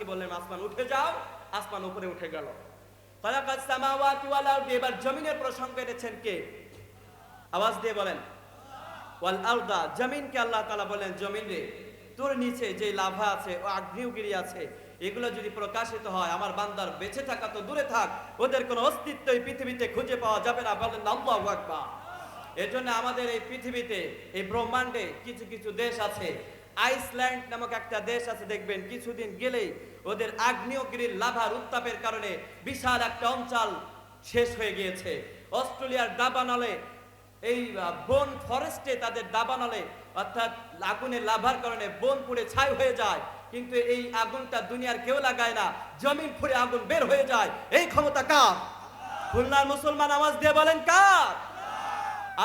আসমানকে বললেন, আসমান উঠে যাও। আসমান উপরে উঠে গেল। এবার জমিনের প্রসঙ্গ এনেছেন কে? আওয়াজ দিয়ে বলেন। ওয়াল আরদা, জমিনকে আল্লাহ তাআলা বলেন জমিন রে তোর নিচে যে লাভা আছে, ও আগ্নেয়গিরি আছে, এগুলো যদি প্রকাশিত হয়, আমার বান্দার বেঁচে থাকা তো দূরে থাক, ওদের কোনো অস্তিত্ব এই পৃথিবীতে খুঁজে পাওয়া যাবে না। বলেন, আল্লাহু আকবার! এর জন্য আমাদের এই পৃথিবীতে, এই ব্রহ্মাণ্ডে কিছু কিছু দেশ আছে। আইসল্যান্ড নামক একটা দেশ আছে, দেখবেন, কিছুদিন গেলেই ওদের আগ্নেয়গিরির লাভার উত্তাপের কারণে বিশাল একটা অঞ্চল শেষ হয়ে গিয়েছে। অস্ট্রেলিয়ার দাবানলে, এই বন ফরেস্টে তাদের দাবানলে, অর্থাৎ আগুনের লাভার কারণে বন পুড়ে ছাই হয়ে যায়। কিন্তু এই আগুনটা দুনিয়ার কেউ লাগায় না, জমিন ফুড়ে আগুন বের হয়ে যায়। এই ক্ষমতা কার? খুলনার মুসলমান আওয়াজ দিয়ে বলেন কার?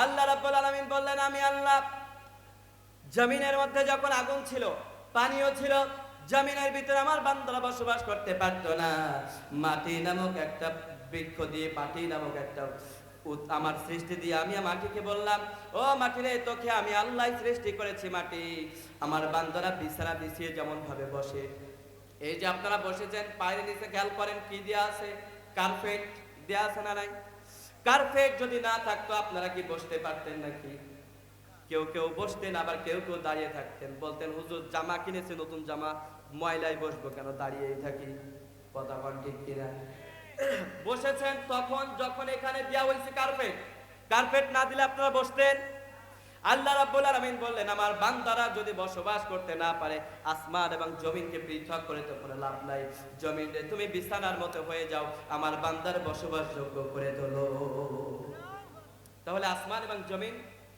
আল্লাহ রাব্বুল আলামিন বললেন, আমি আল্লাহ, জমিনের মধ্যে যখন আগুন ছিল, পানিও ছিল জমিনের ভিতরে আমার বান্দারা বসবাস করতে পারতো না। মাটি নামক একটা বৃক্ষ দিয়ে মাটি নামক একটা আমার সৃষ্টি দিয়ে আমি মাটিকে বললাম, ও মাটি রে, তোকে আমি আল্লাহ সৃষ্টি করেছি মাটি। আমার বান্দারা বিছানা বিছিয়ে যেমন ভাবে বসে। এই যে আপনারা বসেছেন, পায়ের নিচে খেয়াল করেন কি দেয়া আছে? কার্পেট দেয়া আছে না নাই? কার্পেট যদি না থাকতো, আপনারা কি বসতে পারতেন নাকি? কেউ কেউ বসতেন, আবার কেউ কেউ দাঁড়িয়ে থাকতেন। বলতেন, হুজুর, জামা কিনেছে, নতুন জামা। ময়লায় বসবো কেন? দাঁড়িয়েই থাকি। কন বসেছেন তখন যখন এখানে দেওয়া হয়েছে কার্পেট কার্পেট না দিলে আপনারা বসতেন? আল্লাহ রাব্বুল আলামিন বললেন, আমার বান্দারা যদি বসবাস করতে না পারে, আসমান এবং জমিনকে পৃথক করে তো কোনো লাভ নাই। জমিন তুমি বিছানার মতো হয়ে যাও, আমার বান্দার বসবাসযোগ্য করে তোলো। তাহলে আসমান এবং জমিন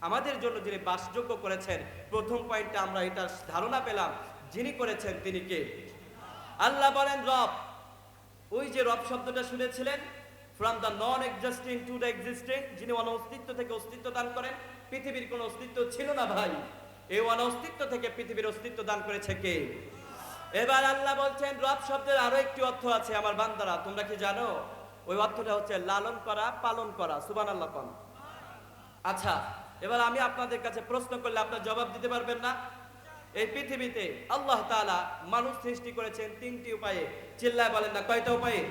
আমাদের জন্য যিনি বাসযোগ্য করেছেন, প্রথম পয়েন্টে আমরা এটা ধারণা পেলাম, যিনি করেছেন তিনি কে? আল্লাহ বলেন, রব। ওই যে রব শব্দটা শুনেছিলেন? From the non existing to the existing যিনি অনস্তিত্ব থেকে অস্তিত্ব দান করেন, পৃথিবীর কোনো অস্তিত্ব ছিল না ভাই। এই অনস্তিত্ব থেকে পৃথিবীর অস্তিত্ব দান করেছে কে? এবার আল্লাহ বলছেন, রব শব্দের আরও একটি অর্থ আছে আমার বান্দারা, তোমরা কি জানো? ওই অর্থটা হচ্ছে লালন করা, পালন করা। সুবান আল্লাহ আচ্ছা এবার আমি আপনাদের কাছে প্রশ্ন করলে আপনার জবাব দিতে পারবেন না এই পৃথিবীতে আল্লাহ তাআলা মানুষ সৃষ্টি করেছেন তিনটি উপায়ে চিল্লায় বলেন না কয়টা উপায়ে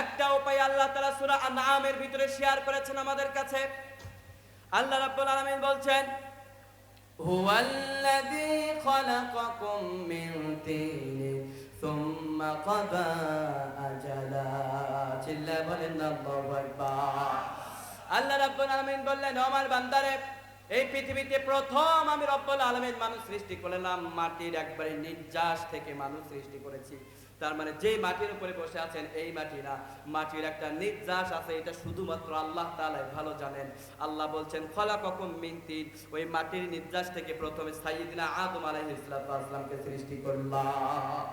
একটা উপায় আল্লাহ তাআলা সূরা আনআমের ভিতরে শেয়ার করেছেন আমাদের কাছে আল্লাহ রাব্বুল আলামিন বলছেন هو الذي خلقكم من طين ثم قضى أجلا চিল্লা বলেন আল্লাহু আকবার আল্লাহ রাব্বুল আলামিন বললেন, "ও আমার বান্দারে, এই পৃথিবীতে প্রথম আমি রব্বুল আলামিন মানুষ সৃষ্টি করলাম, মাটির একবারে নির্যাস থেকে মানুষ সৃষ্টি করেছি। তার মানে যে মাটির উপরে বসে আছেন, এই মাটি না মাটির একটা নির্যাস আছে, এটা শুধুমাত্র আল্লাহ তাআলাই ভালো জানেন। আল্লাহ বলছেন, খলাকাকুম মিন তিন। ওই মাটির নির্যাস থেকে প্রথমে সাইয়্যিদিনা আদম আলাইহিস সালামকে সৃষ্টি করলাম।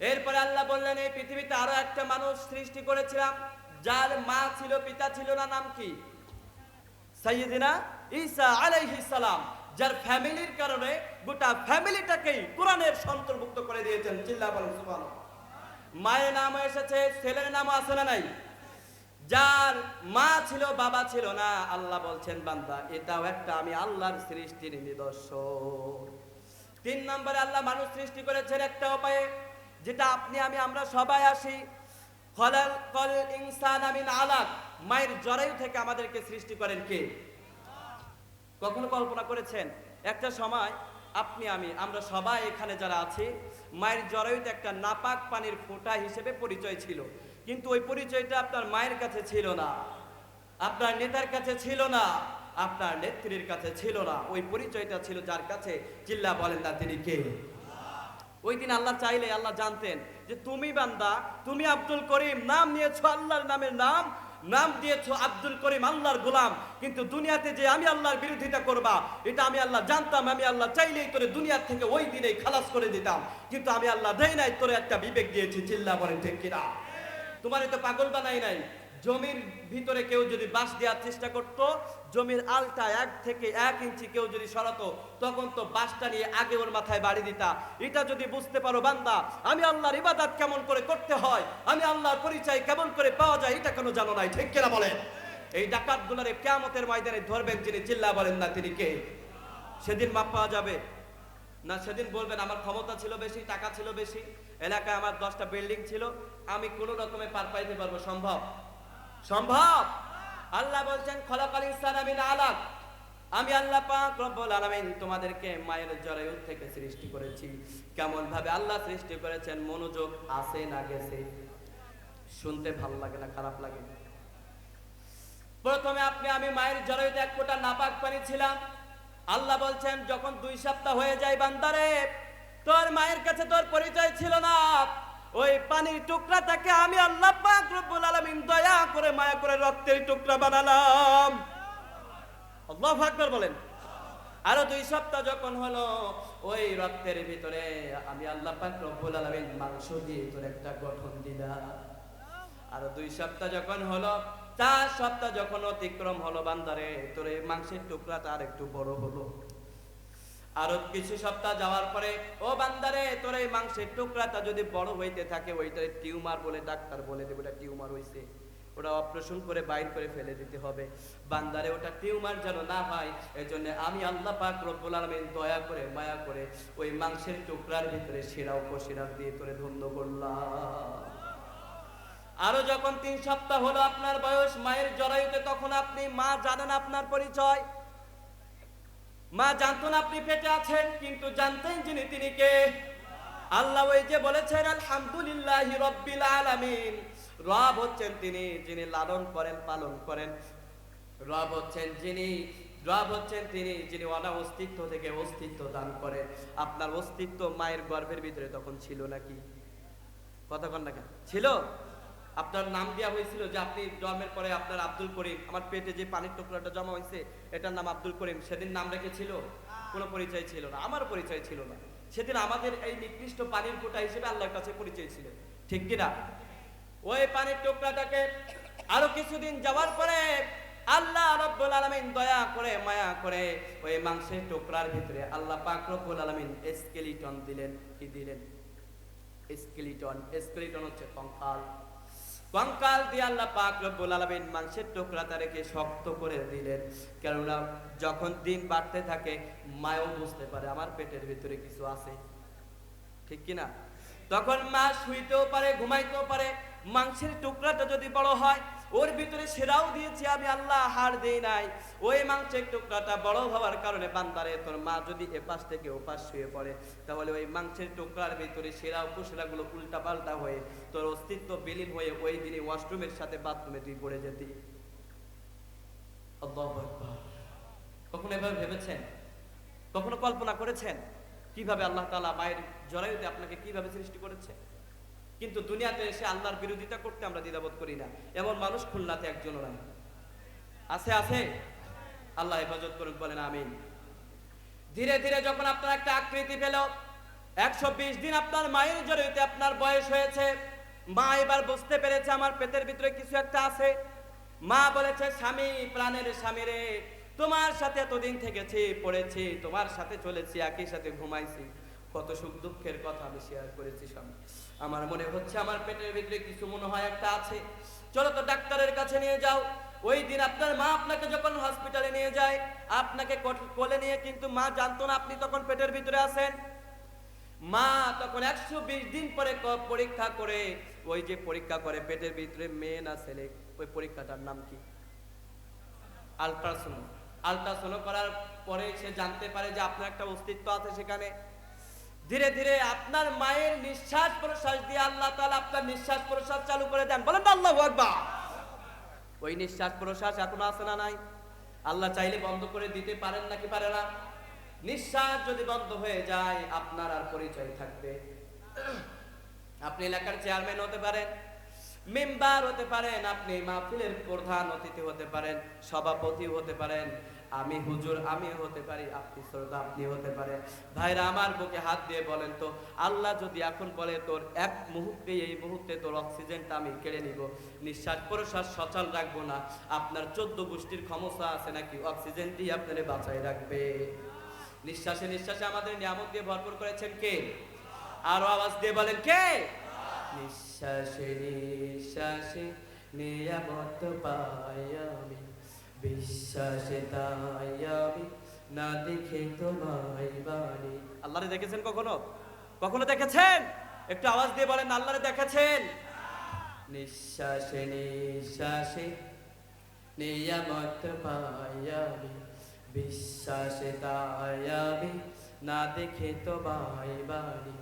এরপরে আল্লাহ বললেন, এই পৃথিবীতে আরও একটা মানুষ সৃষ্টি করেছিলাম। যার মা ছিল, পিতা ছিল না, নাম কি? সাইয়্যিদিনা ঈসা আলাইহিস সালাম, যার ফ্যামিলির কারণে গোটা ফ্যামিলিটাকেই কোরআনের অন্তর্ভুক্ত করে দিয়েছেন। চিল্লা বলেন, সুবহানাল্লাহ। মায়ের নাম এসেছে, ছেলের নাম আছে না নাই? যার মা ছিল, বাবা ছিল না, আল্লাহ বলছেন, বান্দা, এটাও একটা আমি আল্লাহর সৃষ্টির নিদর্শন। তিন নম্বরে আল্লাহ মানুষ সৃষ্টি করেছেন একটা উপায়ে, যেটা আপনি, আমি, আমরা সবাই আসি খলাল কল ইনসান আমিন আলাক। মায়ের জরায়ু থেকে আমাদেরকে সৃষ্টি করেন কে? কখনো কল্পনা করেছেন? একটা সময় আপনি, আমি, আমরা সবাই এখানে যারা আছি, মায়ের জরায়ুতে একটা নাপাক পানির ফোঁটা হিসেবে পরিচয় ছিল। কিন্তু ওই পরিচয়টা আপনার মায়ের কাছে ছিল না। আপনার নেতার কাছে ছিল না। আপনার নেত্রীর কাছে ছিল না। ওই পরিচয়টা ছিল যার কাছে চিল্লা বলেন না তিনি কে? ওই দিন আল্লাহ চাইলে আল্লাহ জানতেন যে তুমি বান্দা, তুমি আব্দুল করিম, নাম নিয়েছো আল্লাহর নামের নাম নাম দিয়েছ আব্দুল করিম আল্লাহর গোলাম। কিন্তু দুনিয়াতে যে আমি আল্লাহর বিরোধিতা করবা, এটা আমি আল্লাহ জানতাম, আমি আল্লাহ চাইলেই তোরে দুনিয়ার থেকে ওই দিনেই খালাস করে দিতাম। কিন্তু আমি আল্লাহ দেই নাই, তোরে একটা বিবেক দিয়েছি, চিল্লা বলেন ঠিক কিনা? তোমার তো পাগল বানাই নাই। জমির ভিতরে কেউ যদি বাঁশ দেওয়ার চেষ্টা করত, জমির আলটা এক থেকে এক ইঞ্চি কেউ যদি সরাতো, তখন তো বাঁশটা নিয়ে আগে ওর মাথায় বাড়ি দিতা। এটা যদি বুঝতে পারো বান্দা, আমি আল্লাহর ইবাদত কেমন করে করতে হয়, আমি আল্লাহর পরিচয় কেমন করে পাওয়া যায়, এটা কেন জানো নাই, ঠিক কিনা বলেন? এই ডাকাত গুলারে কেমতের ময়দানে ধরবেন যিনি, চিল্লা বলেন না তিনি কে? সেদিন মাপ পাওয়া যাবে? না, সেদিন বলবেন, আমার ক্ষমতা ছিল বেশি, টাকা ছিল বেশি, এলাকায় আমার দশটা বিল্ডিং ছিল, আমি কোনো রকমে পার পাইতে পারব, সম্ভব? সম্ভব? আল্লাহ বলছেন, খলাকাল ইনসান আলাক। আমি আল্লাহ পাক রব্বুল আলামিন তোমাদেরকে মায়ের জরায়ু থেকে সৃষ্টি করেছি। কেমন ভাবে আল্লাহ সৃষ্টি করেছেন, মনোযোগ আছে না গেছে? শুনতে ভালো লাগে না, খারাপ লাগে। প্রথমে আপনি, আমি মায়ের জরায়ুতে এক ফোঁটা নাপাক পানি ছিলাম আল্লাহ বলছেন, যখন দুই সপ্তাহ হয়ে যায় বান্দারে, তোর মায়ের কাছে তোর পরিচয় ছিল না। ওই পানির টুকরাটাকে আমি আল্লাহ পাক রব্বুল আলামিন দয়া করে, মায়া করে রক্তের টুকরা বানালাম। আল্লাহু আকবার বলেন। আরও দুই সপ্তাহ যখন হলো, ওই রক্তের ভিতরে আমি আল্লাহ পাক রব্বুল আলামিন মাংস দিয়ে তোর একটা গঠন দিলাম। আরও দুই সপ্তাহ যখন হলো, চার সপ্তাহ যখন অতিক্রম হলো বান্দারে, তোর এই মাংসের টুকরাটা আর একটু বড় হলো। আরও কিছু সপ্তাহ যাওয়ার পরে, ও বান্দারে, তোর এই মাংসের টুকরাটা যদি বড় হইতে থাকে ওইটা টিউমার বলে, ডাক্তার বলে দেবে, ওটা টিউমার ওটা অপারেশন করে বাইর করে ফেলে দিতে হবে। বান্দারে, ওটা টিউমার যেন না হয় আমি আল্লাহ পাক রব্বুল আলামিন দয়া করে, মায়া করে ওই মাংসের টুকরার ভিতরে সেরা উপসেরা দিয়ে তোরে ধন্য করলাম। আরও যখন তিন সপ্তাহ হলো আপনার বয়স, মায়ের জরায়ুতে তখন আপনি মা জানেন আপনার পরিচয়। মা জানতো না আপনি পেটে আছেন, কিন্তু জানতেন যিনি, তিনি কে? আল্লাহ ওই যে বলেছেন, আলহামদুলিল্লাহ রব্বিল আলামিন। রব হচ্ছেন তিনি, যিনি লালন করেন, পালন করেন। রব হচ্ছেন যিনি, রব হচ্ছেন তিনি, যিনি অনা অস্তিত্ব থেকে অস্তিত্ব দান করেন। আপনার অস্তিত্ব মায়ের গর্ভের ভিতরে তখন ছিল নাকি? কন না ছিল? আপনার নাম দেওয়া হয়েছিল যে আপনি জন্মের পরে আপনার আব্দুল করিম, আমার পেটে যে পানির টুকরাটা জমা হয়েছে, এটার নাম আব্দুল করিম। সেদিন নাম রেখেছিল? কোনো পরিচয় ছিল না। আমার পরিচয় ছিল না। সেদিন আমাদের এই নিকৃষ্ট পানির ফোঁটা হিসেবে আল্লাহর কাছে পরিচয় ছিল। ঠিক কিনা? ওই পানির টুকরাটাকে আরও কিছুদিন যাওয়ার পরে আল্লাহ রব্বুল আলামিন দয়া করে, মায়া করে ওই মাংসের টুকরার ভিতরে আল্লাহ পাক রব্বুল আলামিন স্কেলিটন দিলেন। কি দিলেন? স্কেলিটন স্কেলিটন হচ্ছে কঙ্কাল। কঙ্কাল দিয়ে আল্লাহ পাক রব্বুল আলমিন মাংসের টুকরাটা রেখে শক্ত করে দিলেন। কেননা যখন দিন বাড়তে থাকে, মায়ও বুঝতে পারে, আমার পেটের ভিতরে কিছু আছে। ঠিক কিনা তখন মা শুইতেও পারে, ঘুমাইতেও পারে। মাংসের টুকরাটা যদি বড় হয় ওর ভিতরে সেরাও দিয়েছি, আমি আল্লাহ হার দেই নাই। ওই মাংসের টুকরাটা বড় হওয়ার কারণে বান্দারে, তোর মা যদি এপাশ থেকে ওপাশ শুয়ে পড়ে, তাহলে ওই মাংসের টুকরার ভিতরে সেরা উপসেরাগুলো উল্টা পাল্টা হয়ে, তোর অস্তিত্ব বিলীন হয়ে ওই দিনই ওয়াশরুমের সাথে বাথরুমে তুই পড়ে যেতি। কখনো এভাবে ভেবেছেন? কখনো কল্পনা করেছেন? কীভাবে আল্লাহ তালা মায়ের জরায়ুতে আপনাকে কীভাবে সৃষ্টি করেছে? কিন্তু দুনিয়াতে এসে আল্লাহর বিরোধিতা করতে আমরা দ্বিধাবোধ করি না। এমন মানুষ খুলনাতে একজনও নাই। আছে আছে? আল্লাহ হেফাজত করুন বলেন আমিন। ধীরে ধীরে যখন আপনার একটা আকৃতি পেল, একশো বিশ দিন আপনার মায়ের জড়িতে আপনার বয়স হয়েছে, মা এবার বুঝতে পেরেছে আমার পেটের ভিতরে কিছু একটা আছে। মা বলেছে, স্বামী, প্রাণের স্বামী রে, তোমার সাথে এতদিন থেকেছি, পড়েছি, তোমার সাথে চলেছি, একই সাথে ঘুমাইছি। কত সুখ দুঃখের কথা আমি শেয়ার করেছি স্বামী। আমার মনে হচ্ছে আমার পেটের ভিতরে কিছু মনে হয় একটা আছে। চলো তো ডাক্তারের কাছে নিয়ে যাও। ওই দিন আপনার মা আপনাকে যখন হসপিটালে নিয়ে যায়, আপনাকে কোলে নিয়ে কিন্তু মা জানতো না আপনি তখন পেটের ভিতরে আছেন। মা তখন একশো বিশ দিন পরে পরীক্ষা করে, ওই যে পরীক্ষা করে পেটের ভিতরে মেয়ে না ছেলে ওই পরীক্ষাটার নাম কি? আলট্রাসোনো আলট্রাসোনো করার পরে সে জানতে পারে যে আপনার একটা অস্তিত্ব আছে সেখানে। ধীরে ধীরে আপনার মায়ের নিঃশ্বাস প্রশ্বাস দিয়ে আল্লাহ তাআলা আপনার নিঃশ্বাস প্রশ্বাস চালু করে দেন। বলেন আল্লাহ আকবার। ওই নিঃশ্বাস প্রশ্বাস এখনও আছে না নাই? আল্লাহ চাইলে বন্ধ করে দিতে পারেন নাকি পারে না? নিঃশ্বাস যদি বন্ধ হয়ে যায়, আপনার আর পরিচয় থাকবে। আপনি এলাকার চেয়ারম্যান হতে পারেন, মেম্বার হতে পারেন, আপনি মাহফিলের প্রধান অতিথি হতে পারেন সভাপতি হতে পারেন আমি হুজুর, আমি হতে পারি, আপনি শ্রোতা, আপনি হতে পারেন। ভাইরা, আমার বুকে হাত দিয়ে বলেন তো, আল্লাহ যদি এখন বলে তোর এক মুহূর্তে এই মুহূর্তে তোর অক্সিজেনটা আমি কেড়ে নিব। নিঃশ্বাস প্রশ্বাস সচল রাখব না। আপনার চোদ্দ গোষ্ঠীর ক্ষমতা আছে নাকি? অক্সিজেন দিয়ে আপনারে বাঁচাই রাখবে। নিঃশ্বাসে নিঃশ্বাসে আমাদের নিয়ামত দিয়ে ভরপুর করেছেন কে? আরও আওয়াজ দিয়ে বলেন কে? নিঃশ্বাসে নিঃশ্বাসে নিয়ামত পাই আমি। না বাড়ি আল্লাহরে দেখেছেন কখনো? কখনো দেখেছেন? একটু আওয়াজ দিয়ে বলেন, আল্লাহরে দেখেছেন? নিঃশ্বাসে নিঃশ্বাসে নিয়ামত বিশ্বাসে না দেখে তো বাড়ি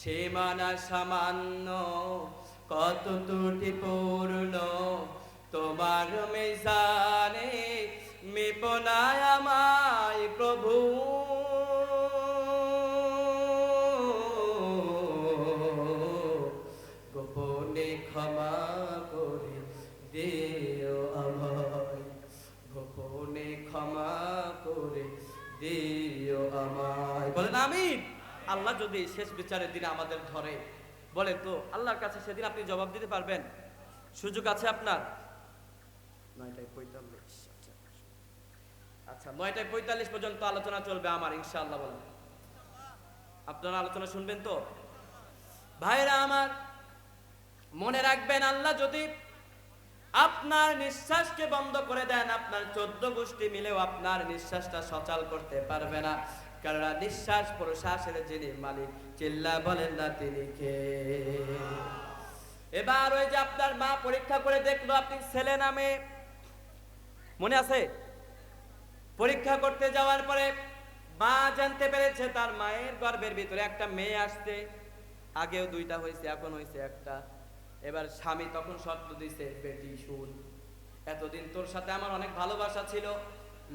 সে মানা সামান্য, কত ত্রুটি পূর্ণ তোমার মেজানে মেপনায় আমায় প্রভু। গোপনে ক্ষমা করে আমায়। গোপনে ক্ষমা করে দিও আমায়। বলেন আমি আল্লাহ যদি শেষ বিচারের দিনে আমাদের ধরে, বলেন তো, আল্লাহর কাছে সেদিন আপনি জবাব দিতে পারবেন? সুযোগ আছে আপনার? নয়টায় পঁয়তাল্লিশ। আচ্ছা। নয়টায় পঁয়তাল্লিশ পর্যন্ত আলোচনা চলবে আমার, ইনশাআল্লাহ বলেন। আপনারা আলোচনা শুনবেন তো? ভাইরা আমার, মনে রাখবেন আল্লাহ যদি আপনার নিঃশ্বাসকে বন্ধ করে দেন, আপনার চোদ্দ গোষ্ঠী মিলেও আপনার নিঃশ্বাসটা সচল করতে পারবে না। কেননা নিঃশ্বাস প্রশ্বাসের যিনি মালিক, চিল্লা বলেন না তিনি কে? এবার ওই যে আপনার মা পরীক্ষা করে দেখল, আপনি ছেলে নামে মনে আছে? পরীক্ষা করতে যাওয়ার পরে মা জানতে পেরেছে তার মায়ের গর্ভের ভিতরে একটা মেয়ে আসছে। আগেও দুইটা হয়েছে, এখন হয়েছে একটা। এবার স্বামী তখন শর্ত দিছে, বেটি, শুন, এতদিন তোর সাথে আমার অনেক ভালোবাসা ছিল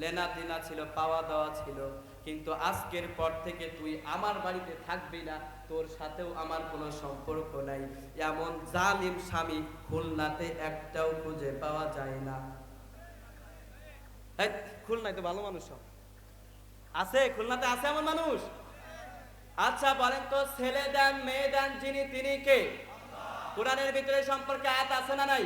লেনা দিনা ছিল পাওয়া দেওয়া ছিল, কিন্তু আজকের পর থেকে তুই আমার বাড়িতে থাকবি না, তোর সাথেও আমার কোনো সম্পর্ক নাই। এমন জালিম স্বামী খুলনাতে একটাও খুঁজে পাওয়া যায় না। খুলনায় তো ভালো মানুষ সব। আছে, খুলনাতে আছে এমন মানুষ? আচ্ছা বলেন তো, ছেলে দেন, মেয়ে দেন, যিনি তিনি কে? কোরআনের ভিতরে সম্পর্কে আয়াত আছে না নাই?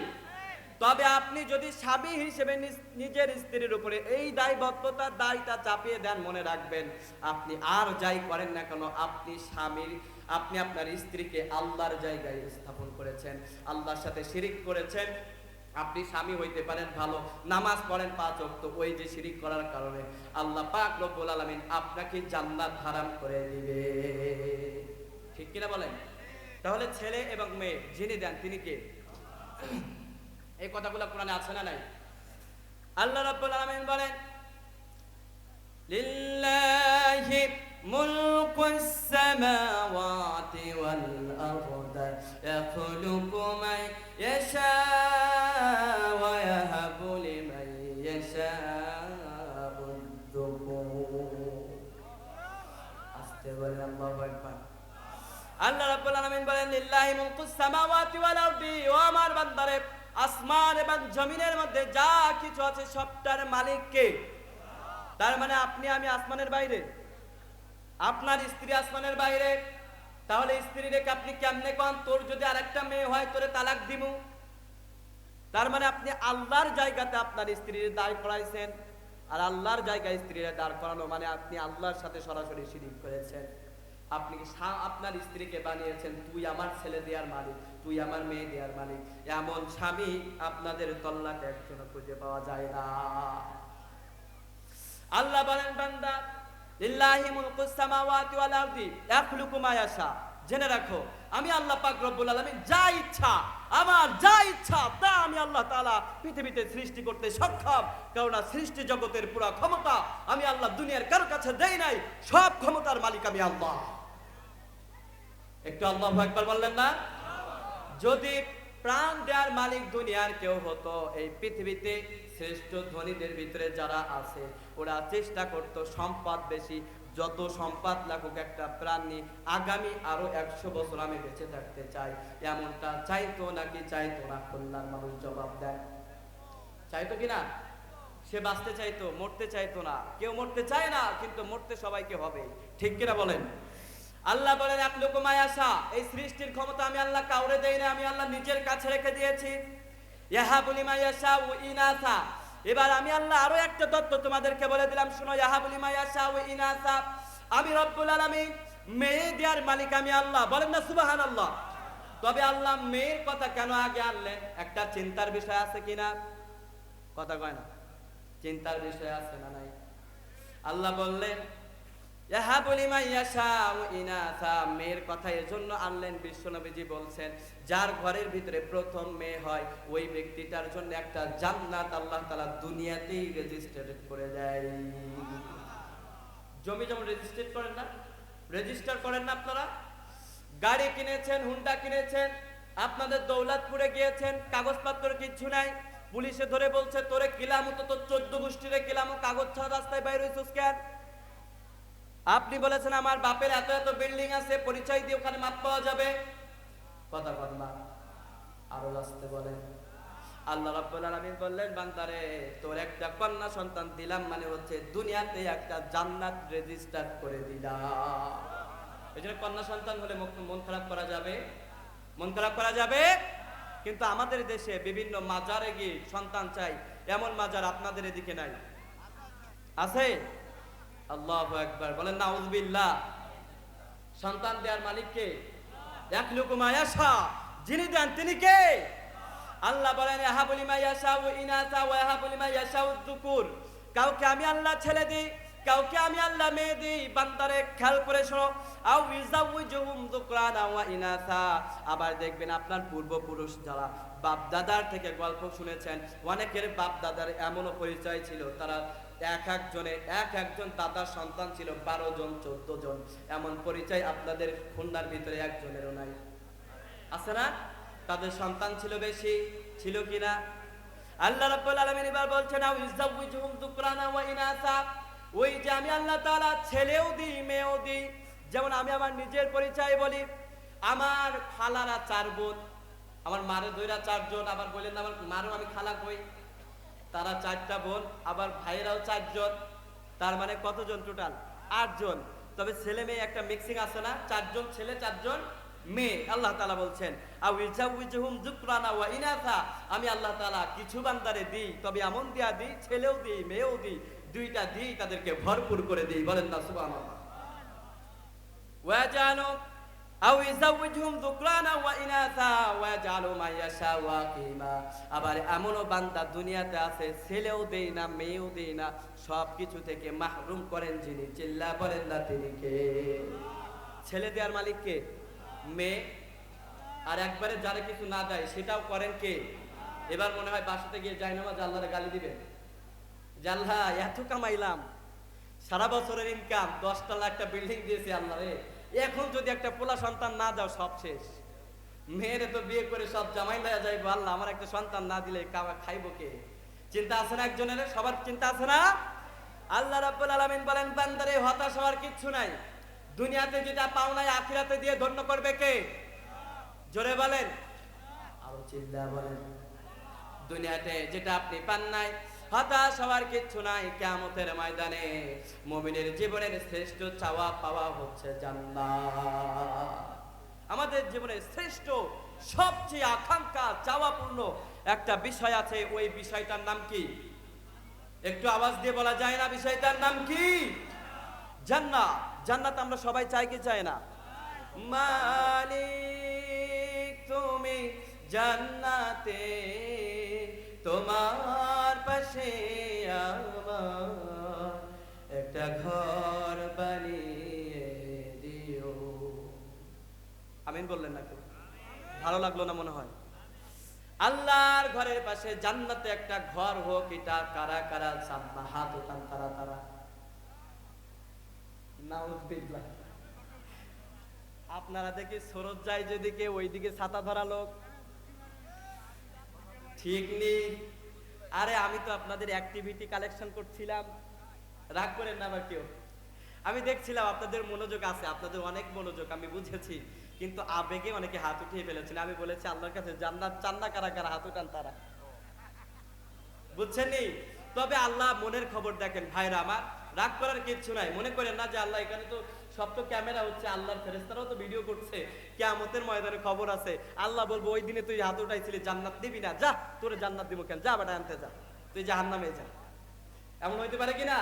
তবে আপনি যদি স্বামী হিসেবে নিজের স্ত্রীর উপরে এই দায়বদ্ধতার দায়টা চাপিয়ে দেন, মনে রাখবেন, আপনি আর যাই করেন না কেন, আপনি স্বামীর, আপনি আপনার স্ত্রীকে আল্লাহর জায়গায় স্থাপন করেছেন, আল্লাহর সাথে শিরিক করেছেন আপনি স্বামী হইতে পারেন ভালো, নামাজ পড়েন পাঁচ ওয়াক্ত, ওই যে শিরিক করার কারণে আল্লাহ পাক রব্বুল আলামিন আপনাকে জান্নাত হারাম করে দিবে। ঠিক কিনা বলেন? তাহলে ছেলে এবং মেয়ে, যিনি দেন তিনি কে? এই কথাগুলো কোরআনে আছে না নাই? আল্লাহ রাব্বুল আলামিন বলেন, লিল্লাহি মুলকুস সামাওয়াতি ওয়াল আরদ, ইয়াখলুকু আল্লাহ রাব্বুল আলামিন বলেন, লিল্লাহি মুলকুস সামাওয়াতি ওয়াল আরদি ও আমার বান্দারে, আসমান এবং জমিনের মধ্যে যা কিছু আছে সবটার মালিক কে? তার মানে আপনি, আমি আসমানের বাইরে। আপনার স্ত্রী আসমানের বাইরে। তাহলে স্ত্রী রেখে আপনি কেমনে কন? তোর যদি আরেকটা মেয়ে হয়, তোরে তালাক দিমু। তার মানে আপনি আল্লাহর জায়গাতে আপনার স্ত্রীর দাঁড় করাইছেন। আর আল্লাহর জায়গায় স্ত্রীরা দাঁড় করানো মানে আপনি আল্লাহর সাথে সরাসরি শিরিক করেছেন। আপনি আপনার স্ত্রীকে বানিয়েছেন? তুই আমার ছেলে দেওয়ার মালিক, তুই আমার মেয়ে দেওয়ার মালিক। এমন স্বামী আপনাদের তল্লাটে একজনও খুঁজে পাওয়া যায় না। আল্লাহ বলেন, বান্দা সামাওয়াতি ওয়াল আরদি মা ইয়াশা। জেনে রাখো, আমি আল্লাহ পাক রব্বুল আলামিন যা ইচ্ছা, আমার যা ইচ্ছা, তা আমি আল্লাহ তাআলা পৃথিবীতে সৃষ্টি করতে সক্ষম। কারণ সৃষ্টি জগতের পুরো ক্ষমতা আমি আল্লাহ দুনিয়ার কারও কাছে দেই নাই, সব ক্ষমতার মালিক আমি আল্লাহ। একটু আল্লাহ একবার বললেন না? যদি প্রাণ দেওয়ার মালিক দুনিয়ার কেউ হতো, এই পৃথিবীতে শ্রেষ্ঠ ধনীদের ভিতরে যারা আছে, ওরা চেষ্টা করত সম্পদ বেশি। যত সম্পদ লাগুক একটা প্রাণী, আগামী আরও একশো বছর আমি বেঁচে থাকতে চাই। এমনটা চাইতো নাকি চাইতো না? খুলনার মানুষ জবাব দেয়। চাইতো কিনা সে বাঁচতে চাইতো, মরতে চাইতো না। কেউ মরতে চায় না, কিন্তু মরতে সবাইকে হবে ঠিক কিনা বলেন? আল্লাহ বলেন, এক লোকমায় আসা এই সৃষ্টির ক্ষমতা আমি আল্লাহ কাউরে দেই না আমি আল্লাহ নিজের কাছে রেখে দিয়েছি। ইহা বলি মায়াসা ও ইনাসা। এবার আমি আল্লাহ আরও একটা তত্ত্ব তোমাদেরকে বলে দিলাম, শুনো ইহা বলি মায়াসা ও ইনাসা। আমি রব্বুল আলামিন মেয়ে দেওয়ার মালিক আমি আল্লাহ। বলেন না সুবাহান আল্লাহ তবে আল্লাহ মেয়ের কথা কেন আগে আনলেন? একটা চিন্তার বিষয় আছে কিনা? কথা কয় না। চিন্তার বিষয় আছে না নাই? আল্লাহ বললেন মেয়ের কথা এজন্য আনলেন বিশ্বনবীজি বলছেন, যার ঘরের ভিতরে প্রথম মেয়ে হয়, ওই ব্যক্তিটার জন্য একটা জান্নাত আল্লাহ তাআলা দুনিয়াতেই রেজিস্টার্ড করে দেয়। জমি যেমন রেজিস্ট্রেট করেন না রেজিস্টার করেন না আপনারা? গাড়ি কিনেছেন, হুন্ডা কিনেছেন, আপনাদের দৌলতপুরে গিয়েছেন, কাগজপত্র কিচ্ছু নাই, পুলিশে ধরে বলছে, তোরে কিলামো তো তোর চোদ্দ গোষ্ঠীরে কিলামো কাগজ ছাড়া রাস্তায় বাইরে হয়েছিস কেন? আপনি বলেছেন আমার বাপের এত এত বিল্ডিং আছে, পরিচয় দিয়ে ওখানে মাপ পাওয়া যাবে। কথা কথা আরও আসতে বলেন আল্লাহ রাব্বুল আলামিন বললেন, বান্দারে, তোর একটা কন্যা সন্তান দিলাম মানে হচ্ছে দুনিয়াতে একটা জান্নাত রেজিস্টার করে দিলাম। এই জন্য কন্যা সন্তান হলে মন খারাপ করা যাবে। মন খারাপ করা যাবে। কিন্তু আমাদের দেশে বিভিন্ন মাজারে গিয়ে সন্তান চাই, এমন মাজার আপনাদের এদিকে নাই। আছে? আল্লাহু একবার বলেন না নাউজুবিল্লাহ। সন্তান দেওয়ার মালিক কে এক লুকুমা ইয়াশা যিনি দেন, তিনি কে? আল্লাহ বলেন ইয়াহাবুলি মা ইয়াশাউ ইনাসা ওয়া ইয়াহাবুলি মা ইয়াশাউ যুকুর। কাউকে আমি আল্লাহ ছেলে দিই, কাউকে আমি আল্লাহ মেয়ে দিই, বান্দারে খেয়াল করে শোনো। আও ইজাউজুহুম যুকরানা ওয়া ইনাসা। আবার দেখবেন আপনার পূর্বপুরুষ যারা বাপ দাদার থেকে গল্প শুনেছেন, অনেকের বাপ দাদার এমনও পরিচয় ছিল, তারা এক একজনে, এক একজন দাদার সন্তান ছিল, বারো জন, চোদ্দ জন। এমন পরিচয় আপনাদের খুলনার ভিতরে একজনেরও নাই। আছে না? তাদের সন্তান ছিল বেশি, ছিল কিনা? আল্লাহ রাব্বুল আলামিন এবার বলছেন, আও ইজাউজুহুম যুকরানা ওয়া ইনাসা। ওই যে আমি আল্লাহ তাআলা ছেলেও দিই, মেয়েও দিই। যেমন আমি আমার নিজের পরিচয় বলি, আমার খালারা চার বোন, আমার মারে দইরা চারজন, আবার বললেন, আমার মারও আমি খালা কই তারা চারটা বোন, আবার ভাইরাও চারজন। তার মানে কতজন টোটাল আটজন। তবে ছেলে মেয়ে একটা মিক্সিং আছে না? চারজন ছেলে, চারজন মেয়ে। আল্লাহ তাআলা বলছেন আমি আল্লাহ তাআলা কিছু বান্দারে দিই, তবে এমন দিয়া দিই, ছেলেও দিই, মেয়েও দিই, দুইটা দিই তাদেরকে ভরপুর করে দিই। বলেন না জানো আও ইজাউজুহুম যুকরানা ওয়া ইনাসা ওয়া জালু মা ইয়াশাউ আকিমা। আবার এমনও বান্দা দুনিয়াতে আছে, ছেলেও দেই না, মেয়েও দেই না সব কিছু থেকে মাহরুম করেন যিনি, চিল্লা বলেন তিনি কে? ছেলে দেওয়ার মালিক কে? মেয়ে। আর একবারে যারা কিছু না দেয়, সেটাও করেন কে? এবার মনে হয় বাসাতে গিয়ে যায় নামাজ আল্লাহরে গালি দিবেন। যে আল্লাহ এত কামাইলাম। সারা বছরের ইনকাম দশটা লাখ একটা বিল্ডিং দিয়েছে আল্লাহ রে এখন যদি একটা পোলা সন্তান না দাও, সব শেষ। মেয়েরে তো বিয়ে করে সব জামাই লয়া যাইবো, আল্লাহ, আমার একটা সন্তান না দিলে কাবা খাইবো কে? চিন্তা আছে না একজনের? সবার চিন্তা আছে না? আল্লাহ রাব্বুল আলামিন বলেন, বান্দারে, হতাশ হওয়ার কিচ্ছু নাই। দুনিয়াতে যেটা পাও নাই, আখিরাতে দিয়ে ধন্য করবে কে? জোরে বলেন। আরও চিল্লা বলেন। দুনিয়াতে যেটা আপনি পান নাই হতাশ হওয়ার কিচ্ছু নাই কেমতের ময়দানে মুমিনের জীবনের শ্রেষ্ঠ চাওয়া পাওয়া হচ্ছে জান্নাত। আমাদের জীবনের শ্রেষ্ঠ, সবচেয়ে আকাঙ্ক্ষা, চাওয়াপূর্ণ একটা বিষয় আছে, ওই বিষয়টার নাম কি? একটু আওয়াজ দিয়ে বলা যায় না বিষয়টার নাম কি? জান্নাত। জান্নাত আমরা সবাই চাই কি চাই না? মালিক, তুমি জান্নাতে, তোমার পাশে আমার। একটা ঘর বানিয়ে দিও। আমিন বললেন না কেউ? ভালো লাগল না মনে হয়? আল্লাহর ঘরের পাশে জান্নাতে একটা ঘর হোক, এটা কারা কারা হাত তারা তারা। আপনারা দেখি সরজ যায় যেদিকে ওইদিকে ছাতা ধরা লোক ঠিক নেই। আরে আমি তো আপনাদের অ্যাক্টিভিটি কালেকশন করছিলাম। রাগ করেন না বা কেউ। আমি দেখছিলাম আপনাদের মনোযোগ আছে, আপনাদের অনেক মনোযোগ, আমি বুঝেছি। কিন্তু আবেগে অনেকে হাত উঠিয়ে ফেলেছিল আমি বলেছি, আল্লাহর কাছে জান্নাত, চান্না কারা কারা হাত উঠান তারা? বুঝছেন নি? তবে আল্লাহ মনের খবর দেখেন ভাইরা আমার। রাগ করার কিচ্ছু নাই। মনে করেন না যে আল্লাহ এখানে তো সব তো ক্যামেরা হচ্ছে আল্লাহর ফেরেস্তারাও তো ভিডিও করছে কেয়ামতের ময়দানে খবর আছে আল্লাহ বলবো ওই দিনে তুই হাত উঠাইছিলি জান্নাত দিবি না যা তোরে জান্নাত দিব কেন যা বেটা আনতে যা তুই জাহান্নামে যা এমন হইতে পারে কিনা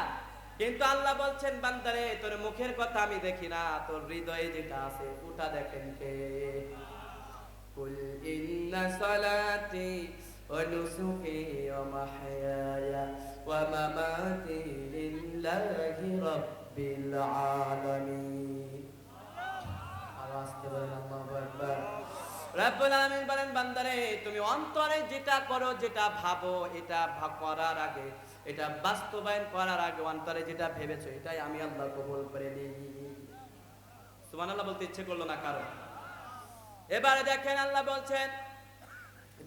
কিন্তু আল্লাহ বলছেন বান্দারে তোর মুখের কথা আমি দেখি না তোর হৃদয়ে যেটা আছে ওটা দেখেন কে قل إن صلاتي ونسكي ومحياي ومماتي لله লিল্লাহি তুমি অন্তরে যেটা করো, যেটা ভাবো, এটা করার আগে, এটা বাস্তবায়ন করার আগে, অন্তরে যেটা ভেবেছো, এটাই আমি আল্লাহ কবুল করে নিই। সুবহানাল্লাহ বলতে ইচ্ছে করল না কারণ এবারে দেখেন আল্লাহ বলছেন,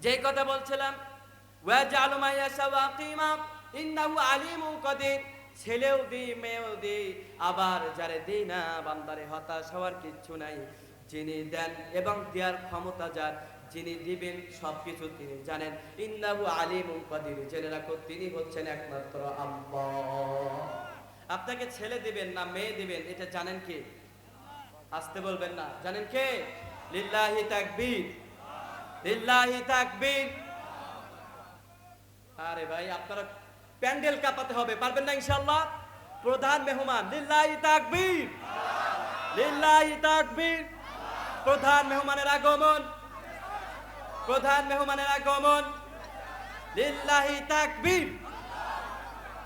যে কথা বলছিলাম ওয়াজআলু মা ইয়াশাউ আকিমা ইন্নাহু আলিমুন কাদির। ছেলেও দি, মেয়েও দি, আবার যারে দেই না, বান্দারে হতাশ হওয়ার কিচ্ছু নাই। যিনি দেন এবং দেওয়ার ক্ষমতা যার, যিনি দিবেন সবকিছু তিনি জানেন। ইন্নাহু আলিমুন কাদির, জেনে রাখো তিনি হচ্ছেন একমাত্র আল্লাহ। আপনাকে ছেলে দিবেন না মেয়ে দিবেন, এটা জানেন কি? আসতে বলবেন না। জানেন কে? লিল্লাহি তাকবীর। লিল্লাহি তাকবীর। আরে ভাই, আপনারা প্যান্ডেল কাঁপাতে হবে, পারবেন না ইনশাআল্লাহ? প্রধান মেহমান, লিল্লাহি তাকবীর। লিল্লাহি তাকবীর। প্রধান মেহমানের আগমন। প্রধান মেহমানের আগমন। লিল্লাহি তাকবীর।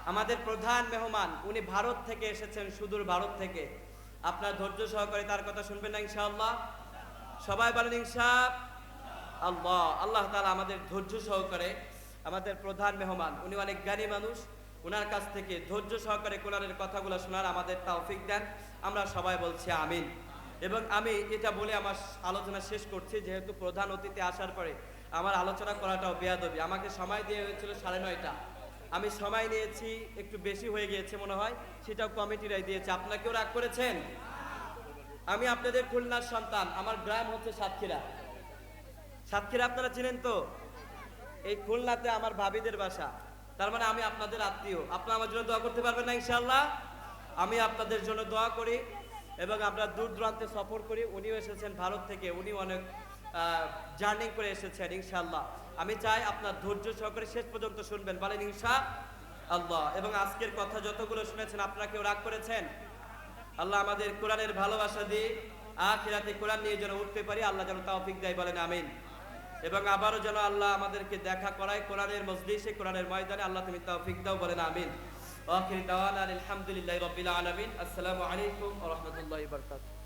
আমাদের প্রধান মেহমান, উনি ভারত থেকে এসেছেন, সুদূর ভারত থেকে। আপনার ধৈর্য সহকারে তার কথা শুনবেন না ইনশাআল্লাহ? সবাই বলেন ইনশা আল্লাহ আল্লাহ তাআলা আমাদের ধৈর্য সহকারে আমাদের প্রধান মেহমান। উনি অনেক জ্ঞানী মানুষ। ওনার কাছ থেকে ধৈর্য সহকারে কোরআনের কথাগুলো শোনার আমাদের তৌফিক দেন। আমরা সবাই বলছি আমিন। এবং আমি এটা বলে আমার আলোচনা শেষ করছি। যেহেতু প্রধান অতিথি আসার পরে আমার আলোচনা করাটাও বেয়াদবি। আমাকে সময় দিয়ে হয়েছিল সাড়ে নয়টা। আমি সময় নিয়েছি, একটু বেশি হয়ে গিয়েছে মনে হয়। সেটাও কমিটিরাই দিয়েছে। আপনাকেও রাগ করেছেন? আমি আপনাদের খুলনার সন্তান। আমার গ্রাম হচ্ছে সাতক্ষীরা। সাতক্ষীরা আপনারা চিনেন তো? এই খুলনাতে আমার ভাবিদের বাসা। তার মানে আমি আপনাদের আত্মীয়। আপনারা আমার জন্য দোয়া করতে পারবেন না, ইনশাআল্লাহ? আমি আপনাদের জন্য দোয়া করি এবং আমরা দূর দূরান্তে সফর করি। উনিও এসেছেন ভারত থেকে উনি অনেক জার্নি করে এসেছেন ইনশাল্লাহ আমি চাই আপনার ধৈর্য সহকারে শেষ পর্যন্ত শুনবেন। বলেন ইনশা আল্লাহ এবং আজকের কথা যতগুলো শুনেছেন, আপনারা কেউ রাগ করেছেন? আল্লাহ আমাদের কোরআনের ভালোবাসা দিয়ে আখিরাতে কোরআন নিয়ে যেন উঠতে পারি, আল্লাহ যেন তৌফিক দেয়, বলেন, আমিন। এবং আবারও যেন আল্লাহ আমাদেরকে দেখা করায় কোরআনের মজলিসে, কোরআনের ময়দানে। আল্লাহ তুমি তৌফিক দাও, বলেন আমিন। আখির দাওয়ান আলহামদুলিল্লাহ রবিল আলমিন। আসসালামু আলাইকুম রহমতুল্লাহ বারাকাতুহু।